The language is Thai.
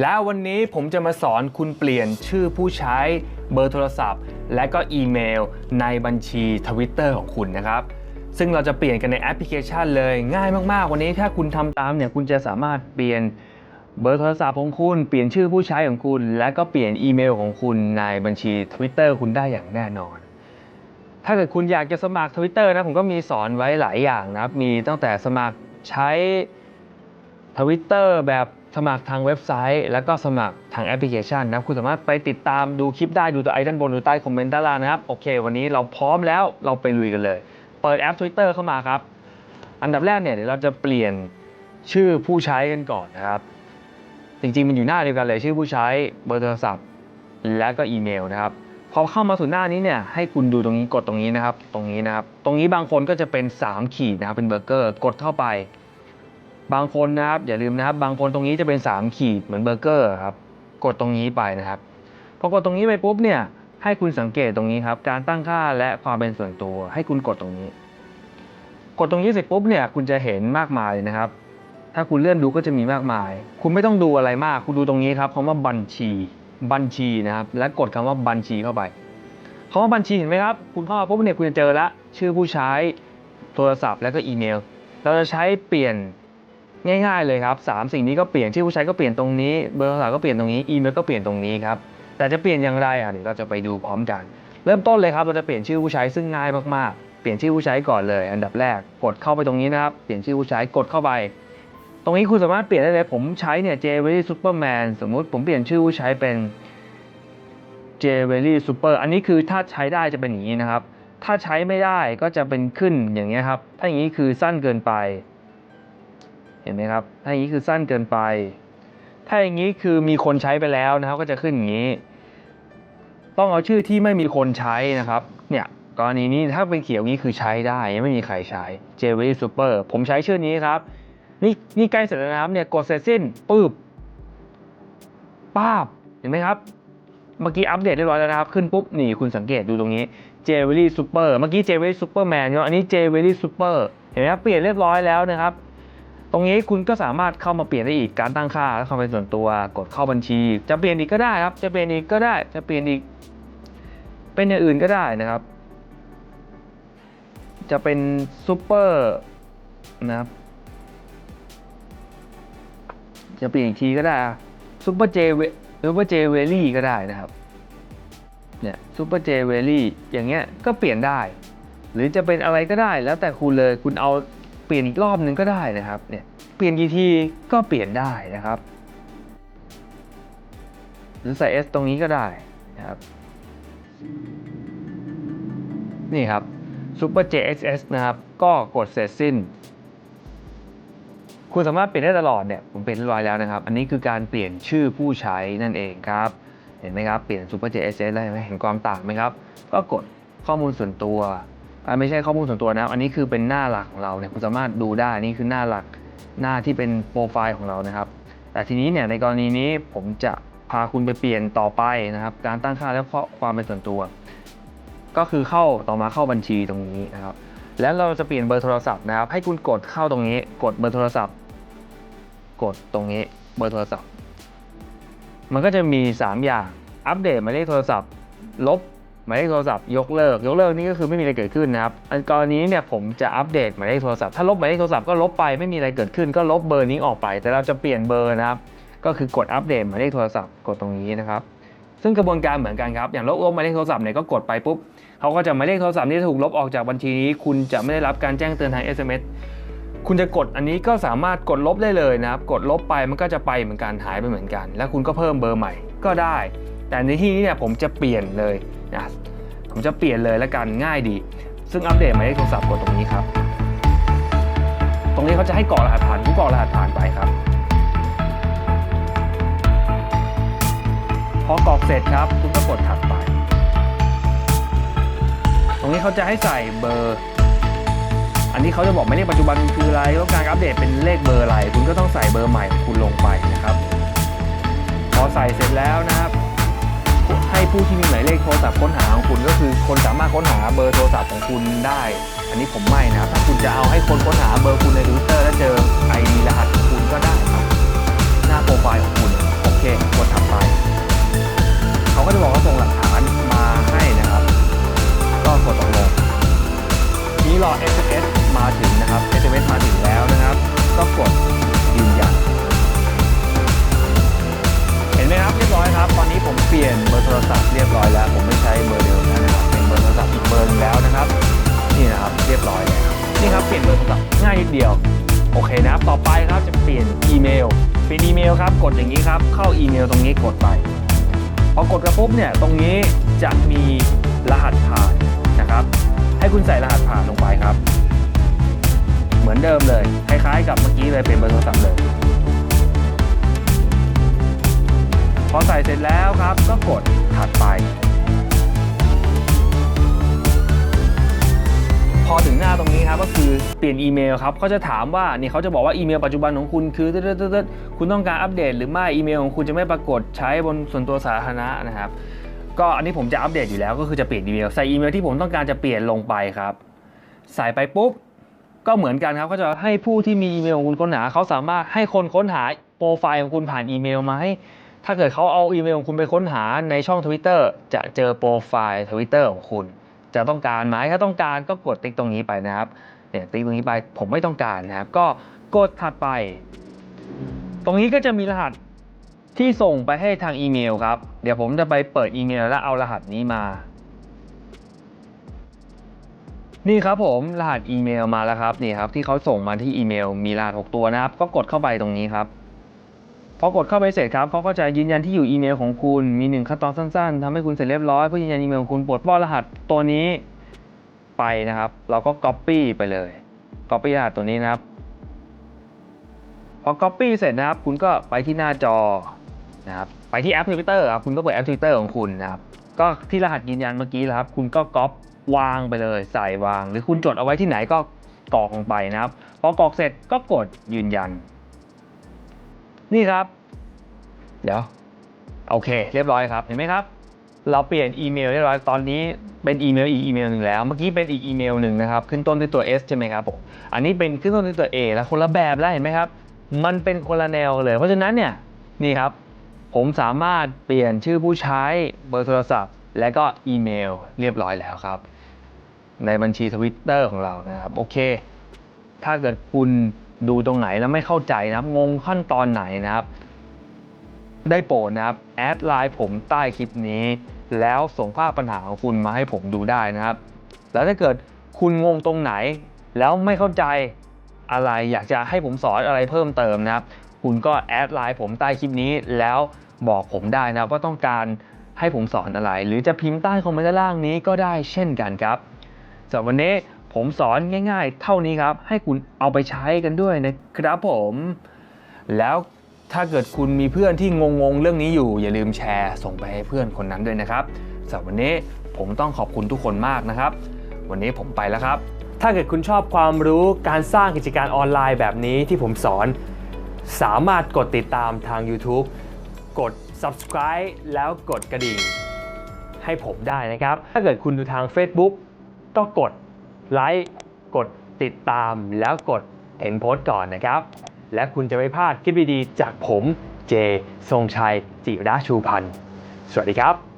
แล้ววันนี้ผมจะมาสอนคุณเปลี่ยนชื่อผู้ใช้เบอร์โทรศัพท์ และก็อีเมล ในบัญชี Twitter ของคุณนะครับ ซึ่งเราจะเปลี่ยนกันในแอปพลิเคชันเลยง่ายมากๆ วันนี้ถ้าคุณทำตามเนี่ยคุณจะสามารถเปลี่ยนเบอร์โทรศัพท์ของคุณเปลี่ยนชื่อผู้ใช้ของคุณ และก็เปลี่ยนอีเมลของคุณในบัญชี Twitter คุณได้อย่างแน่นอน ถ้าเกิดคุณอยากจะสมัคร Twitter นะผมก็มีสอนไว้หลายอย่างนะครับมีตั้งแต่สมัครใช้ Twitter แบบ สมัครทางเว็บไซต์ แล้วก็สมัครทางแอปพลิเคชันนะครับคุณสามารถไปติดตามดูคลิปได้ดูตัวไอด้านบนดูใต้คอมเมนต์ด้านล่างนะครับโอเค วันนี้เราพร้อมแล้วเราไปลุยกันเลย เปิดแอป Twitter เข้ามาครับ อันดับแรกเนี่ยเดี๋ยวเราจะเปลี่ยนชื่อผู้ใช้กันก่อนนะครับ จริงๆมันอยู่หน้าเดียวกันเลยชื่อผู้ใช้เบอร์โทรศัพท์ และก็อีเมลนะครับพอเข้ามาสู่หน้านี้เนี่ยให้คุณดูตรงนี้กดตรงนี้นะครับ ตรงนี้นะครับ ตรงนี้บางคนก็จะเป็น 3 ขีดนะครับเป็นเบอร์เกอร์กดเข้าไป บางคนนะครับอย่าลืมนะครับ บางคนตรงนี้จะเป็น 3 ขีดเหมือนเบอร์เกอร์ครับ กดตรงนี้ไปนะครับพอกดตรงนี้ไปปุ๊บเนี่ยให้คุณสังเกตตรงนี้ครับ การตั้งค่าและความเป็นส่วนตัว ให้คุณกดตรงนี้ กดตรงนี้เสร็จปุ๊บเนี่ยคุณจะเห็นมากมายเลยนะครับ ถ้าคุณเลื่อนดูก็จะมีมากมาย คุณไม่ต้องดูอะไรมาก คุณดูตรงนี้ครับคำว่าบัญชี บัญชีนะครับ และกดคำว่าบัญชีเข้าไปคำว่าบัญชีเห็นไหมครับ คุณเข้ามาปุ๊บเนี่ยคุณจะเจอละชื่อผู้ใช้โทรศัพท์และก็อีเมล เราจะใช้เปลี่ยน ง่ายๆเลยครับสามสิ่งนี้ก็เปลี่ยนชื่อผู้ใช้ก็เปลี่ยนตรงนี้เบอร์โทรศัพท์ก็เปลี่ยนตรงนี้อีเมลก็เปลี่ยนตรงนี้ครับแต่จะเปลี่ยนอย่างไรอะเดี๋ยวเราจะไปดูพร้อมกัน เริ่มต้นเลยครับเราจะเปลี่ยนชื่อผู้ใช้ซึ่งง่ายมากๆ เปลี่ยนชื่อผู้ใช้ก่อนเลย อันดับแรกกดเข้าไปตรงนี้นะครับเปลี่ยนชื่อผู้ใช้กดเข้าไป ตรงนี้คุณสามารถเปลี่ยนได้เลยผมใช้เนี่ย j w e l y Superman สมมุติผมเปลี่ยนชื่อผู้ใช้เป็น j w e l y Super อันนี้คือถ้าใช้ได้จะเป็นอย่างนี้นะครับถ้าใช้ไม่ได้ก็จะเป็นขึ้นอย่างเงี้ครับถ้าอย่างนี้คือสั้นเกินไป เห็นไหมครับ ถ้าอย่างนี้คือสั้นเกินไป ถ้าอย่างนี้คือมีคนใช้ไปแล้วนะครับ ก็จะขึ้นอย่างนี้ ต้องเอาชื่อที่ไม่มีคนใช้นะครับ เนี่ยกรณีนี้ถ้าเป็นเขียวนี้คือใช้ได้ยังไม่มีใครใช้ j w e l y Super ผมใช้ชื่อนี้ครับ นี่นี่ใกล้เสร็จแล้วนะครับเนี่ยกดเสร็จสิ้นปุ๊บป้าบเห็นไหมครับ เมื่อกี้อัปเดตเรียบร้อยแล้วนะครับ ขึ้นปุ๊บนี่คุณสังเกตดูตรงนี้ j w e l y Super เมื่อกี้ j w e l y Superman เนาะอันนี้ j w e l y Super เห็นไหมครับเปลี่ยนเรียบร้อยแล้วนะครับ ตรงนี้คุณก็สามารถเข้ามาเปลี่ยนได้อีกการตั้งค่าและความเป็นส่วนตัวกดเข้าบัญชี จะเปลี่ยนอีกก็ได้ครับ จะเปลี่ยนอีกก็ได้ จะเปลี่ยนอีก เป็นอย่างอื่นก็ได้นะครับ จะเป็นซูเปอร์นะครับจะเปลี่ยนอีกทีก็ได้ซูเปอร์เจเวซูเปอร์เจเวลี่ก็ได้นะครับเนี่ยซูเปอร์เจเวลี่อย่างเงี้ยก็เปลี่ยนได้ หรือจะเป็นอะไรก็ได้แล้วแต่คุณเลยคุณเอา เปลี่ยนอีกรอบนึงก็ได้นะครับเนี่ยเปลี่ยนกี่ทีก็เปลี่ยนได้นะครับ หรือใส่ S ตรงนี้ก็ได้นะครับนี่ครับ Super JXS นะครับ ก็กดเสร็จสิ้น คุณสามารถเปลี่ยนได้ตลอดเนี่ย ผมเปลี่ยนเรียบร้อยแล้วนะครับ อันนี้คือการเปลี่ยนชื่อผู้ใช้นั่นเองครับ เห็นไหมครับ เปลี่ยน Super JXS ได้ไหมเห็นความต่างไหมครับ ก็กดข้อมูลส่วนตัว ไม่ใช่ข้อมูลส่วนตัวนะครับ อันนี้คือเป็นหน้าหลักของเราเนี่ยคุณสามารถดูได้นี่คือหน้าหลักหน้าที่เป็นโปรไฟล์ของเรานะครับ แต่ทีนี้เนี่ยในกรณีนี้ผมจะพาคุณไปเปลี่ยนต่อไปนะครับ การตั้งค่าและความเป็นส่วนตัว ก็คือเข้าต่อมาเข้าบัญชีตรงนี้นะครับ แล้วเราจะเปลี่ยนเบอร์โทรศัพท์นะครับ ให้คุณกดเข้าตรงนี้ กดเบอร์โทรศัพท์ กดตรงนี้เบอร์โทรศัพท์ มันก็จะมี 3 อย่าง อัปเดตหมายเลขโทรศัพท์ ลบ หมายเลขโทรศัพท์ยกเลิก ยกเลิกนี่ก็คือไม่มีอะไรเกิดขึ้นนะครับอันกรณีนี้เนี่ยผมจะอัปเดตหมายเลขโทรศัพท์ถ้าลบหมายเลขโทรศัพท์ก็ลบไปไม่มีอะไรเกิดขึ้น ก็ลบเบอร์นี้ออกไป แต่เราจะเปลี่ยนเบอร์นะครับ ก็คือกดอัปเดตหมายเลขโทรศัพท์กดตรงนี้นะครับ ซึ่งกระบวนการเหมือนกันครับอย่างลบลบหมายเลขโทรศัพท์เนี่ยก็กดไปปุ๊บเขาก็จะหมายเลขโทรศัพท์ที่ถูกลบออกจากบัญชีนี้ คุณจะไม่ได้รับการแจ้งเตือนทาง SMS คุณจะกดอันนี้ก็สามารถกดลบได้เลยนะครับ กดลบไปมันก็จะไปเหมือนกันหายไปเหมือนกัน แล้วคุณก็เพิ่มเบอร์ใหม่ก็ได้ แต่ในที่นี้เนี่ยผมจะเปลี่ยนเลยนะผมจะเปลี่ยนเลยแล้วกันง่ายดี ซึ่งอัปเดตหมายเลขโทรศัพท์กดตรงนี้ครับ ตรงนี้เขาจะให้กรอกรหัสผ่านผู้กรอกรหัสผ่านไปครับ พอกรอกเสร็จครับคุณก็กดถัดไป ตรงนี้เขาจะให้ใส่เบอร์ อันนี้เขาจะบอกไม่เลขปัจจุบันคืออะไรแล้วการอัปเดตเป็นเลขเบอร์อะไร คุณก็ต้องใส่เบอร์ใหม่ของคุณลงไปนะครับ พอใส่เสร็จแล้วนะครับ ให้ผู้ที่มีหมายเลขโทรศัพท์ค้นหาของคุณก็คือ คนสามารถค้นหาเบอร์โทรศัพท์ของคุณได้ อันนี้ผมไม่นะถ้าคุณจะเอาให้คนค้นหาเบอร์คุณในทวิตเตอร์แล้วเจอไอดีรหัสของคุณก็ได้ครับ หน้าโปรไฟล์ของคุณโอเคกดถัดไปเขาก็จะบอกว่าส่งหลักฐานมาให้นะครับ ก็กดตกลงนี้รอ SMS ร์โทรศัพท์เรียบร้อยแล้ว ผมไม่ใช้เบอร์เดิมนะครับ เป็นเบอร์โทรศัพท์อีกเบอร์นึงแล้วนะครับ นี่นะครับเรียบร้อยแล้วนี่ครับเปลี่ยนเบอร์โทรศัพท์ง่ายนิดเดียว โอเคนะครับ ต่อไปครับจะเปลี่ยนอีเมล เปลี่ยนอีเมลครับ กดอย่างนี้ครับ เข้าอีเมลตรงนี้กดไป พอกดกระปุ๊บเนี่ย ตรงนี้จะมีรหัสผ่านนะครับ ให้คุณใส่รหัสผ่านลงไปครับ เหมือนเดิมเลย คล้ายๆ กับเมื่อกี้เลยเป็นเบอร์โทรศัพท์เลย ร็จแล้วครับก็กดถัดไป พอถึงหน้าตรงนี้ครับก็คือเปลี่ยนอีเมลครับเขาจะถามว่านี่เขาจะบอกว่าอีเมลปัจจุบันของคุณคือตึ๊ดๆคุณต้องการอัปเดต หรือไม่อีเมลของคุณจะไม่ปรากฏใช้บนส่วนตัวสาธารณะนะครับ ก็อันนี้ผมจะอัปเดตอยู่แล้วก็คือจะเปลี่ยนอีเมลใส่อีเมลที่ผมต้องการจะเปลี่ยนลงไปครับ ใส่ไปปุ๊บก็เหมือนกันครับก็จะให้ผู้ที่มีอีเมลของคุณค้นหาเขาสามารถให้คนค้นหาโปรไฟล์ของคุณผ่านอีเมลมาให้ ถ้าเกิดเขาเอาอีเมลของคุณไปค้นหาในช่อง Twitter จะเจอโปรไฟล์ Twitter ของคุณ จะต้องการไหมถ้าต้องการก็กดติ๊กตรงนี้ไปนะครับเนี่ยติ๊กตรงนี้ไปผมไม่ต้องการนะครับ ก็กดถัดไป ตรงนี้ก็จะมีรหัสที่ส่งไปให้ทางอีเมลครับ เดี๋ยวผมจะไปเปิดอีเมลแล้วเอารหัสนี้มา นี่ครับผมรหัสอีเมลมาแล้วครับนี่ครับที่เขาส่งมาที่อีเมลมีรหัส6ตัวนะครับ ก็กดเข้าไปตรงนี้ครับ พอกดเข้าไปเสร็จครับเขาก็จะยืนยันที่อยู่อีเมลของคุณมีหนึ่งขั้นตอนสั้นๆทำให้คุณเสร็จเรียบร้อยเพื่อยืนยันอีเมลของคุณปลดป้อรหัสตัวนี้ไปนะครับ เราก็ Copy ไปเลย Copy รหัสตัวนี้นะครับ พอ Copy เสร็จนะครับ คุณก็ไปที่หน้าจอนะครับไปที่แอป Twitter ครับคุณก็เปิดแอป Twitter ของคุณนะครับก็ที่รหัสยืนยันเมื่อกี้แล้วครับ คุณก็ก๊อปวางไปเลย ใส่วาง หรือคุณจดเอาไว้ที่ไหนก็กรอกลงไปนะครับ พอกรอกเสร็จก็กดยืนยัน นี่ครับ เดี๋ยว โอเค เรียบร้อยครับ เห็นไหมครับ เราเปลี่ยนอีเมลเรียบร้อย ตอนนี้เป็นอีเมลอีกอีเมลหนึ่งแล้ว เมื่อกี้เป็นอีกอีเมลหนึ่งนะครับ ขึ้นต้นด้วยตัว S ใช่ไหมครับผม อันนี้เป็นขึ้นต้นด้วยตัว A แล้วคนละแบบแล้วเห็นไหมครับ มันเป็นคนละแนวเลย เพราะฉะนั้นเนี่ย นี่ครับ ผมสามารถเปลี่ยนชื่อผู้ใช้ เบอร์โทรศัพท์ และก็อีเมลเรียบร้อยแล้วครับ ในบัญชีทวิตเตอร์ของเรานะครับ โอเค ถ้าเกิดคุณ ดูตรงไหนแล้วไม่เข้าใจนะครับ งงขั้นตอนไหนนะครับ ได้โปรดนะครับ แอดไลน์ผมใต้คลิปนี้ แล้วส่งภาพปัญหาของคุณมาให้ผมดูได้นะครับ แล้วถ้าเกิดคุณงงตรงไหน แล้วไม่เข้าใจอะไรอยากจะให้ผมสอนอะไรเพิ่มเติมนะครับ คุณก็แอดไลน์ผมใต้คลิปนี้แล้วบอกผมได้นะครับว่าต้องการให้ผมสอนอะไร หรือจะพิมพ์ใต้คอมเมนต์ด้านล่างนี้ก็ได้เช่นกันครับสำหรับวันนี้ ผมสอนง่ายๆ เท่านี้ครับ ให้คุณเอาไปใช้กันด้วยนะครับผม แล้วถ้าเกิดคุณมีเพื่อนที่งงๆ เรื่องนี้อยู่ อย่าลืมแชร์ส่งไปให้เพื่อนคนนั้นด้วยนะครับสำหรับวันนี้ผมต้องขอบคุณทุกคนมากนะครับ วันนี้ผมไปแล้วครับ ถ้าเกิดคุณชอบความรู้การสร้างกิจการออนไลน์แบบนี้ที่ผมสอน สามารถกดติดตามทาง YouTube กด subscribe แล้วกดกระดิ่ง ให้ผมได้นะครับ ถ้าเกิดคุณดูทาง Facebook ก็กด ไลค์กดติดตามแล้วกดเห็นโพสต์ก่อนนะครับ และคุณจะไม่พลาดคลิปดีๆจากผมเจทรงชัยจิราชูพันธ์สวัสดีครับ